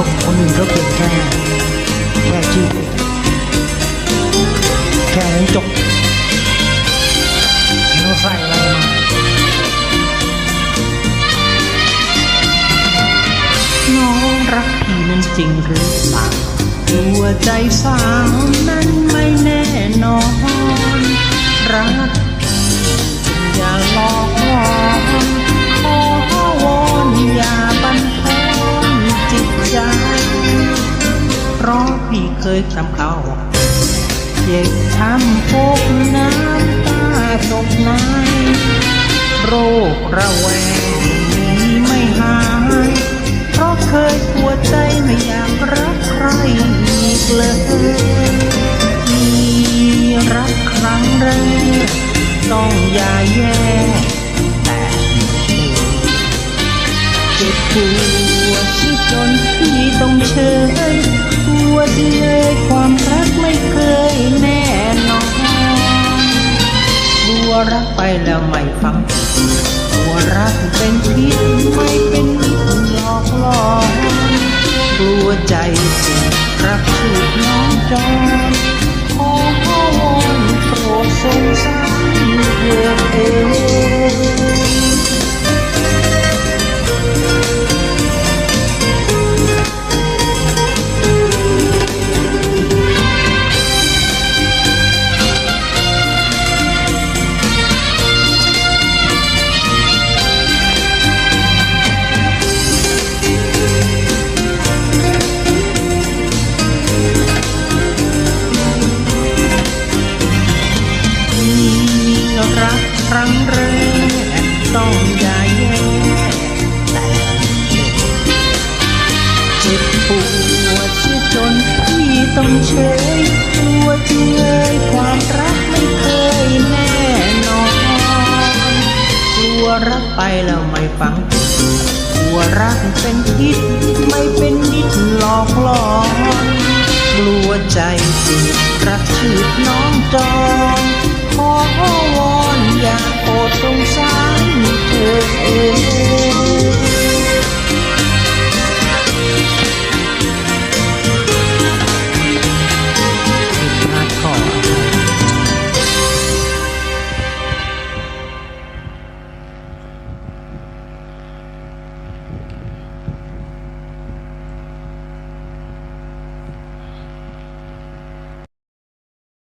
เขาคนอื่นก็เพียงแค่แค่ชื่อแค่นั้นจบเราใส่อะไรมาน้องรักพี่นั้นจริงหรือเปล่าตัวใจสาวนั้นไม่แน่นอน รัก เคยทำเขาเจ็บช้ำพกน้ำตาตกในโรคระแวงนี้ไม่หาย เพราะเคยปวดใจไม่อยากรักใครอีกเลยมีรักครั้งแรกต้องอย่าแย่แต่เจ็บปวดที่จนพี่ต้องเชย ปวดเลยความรักไม่เคยแน่นอนบัวรักไปแล้วไม่ฟังบัวรักเป็นพิษไม่เป็นหลอกหลอนกลัวใจสิ รั้งแรกต้องอย่าแย่แต่เจ็บปวดเสียจนพี่ต้องเฉยกลัวจริงเลยความรักไม่เคยแน่นอนกลัวรักไปแล้วไม่ฟังกลัวรักเป็นพิษไม่เป็นมิตรหลอกหลอนกลัวใจสิรักชืดน้องจอ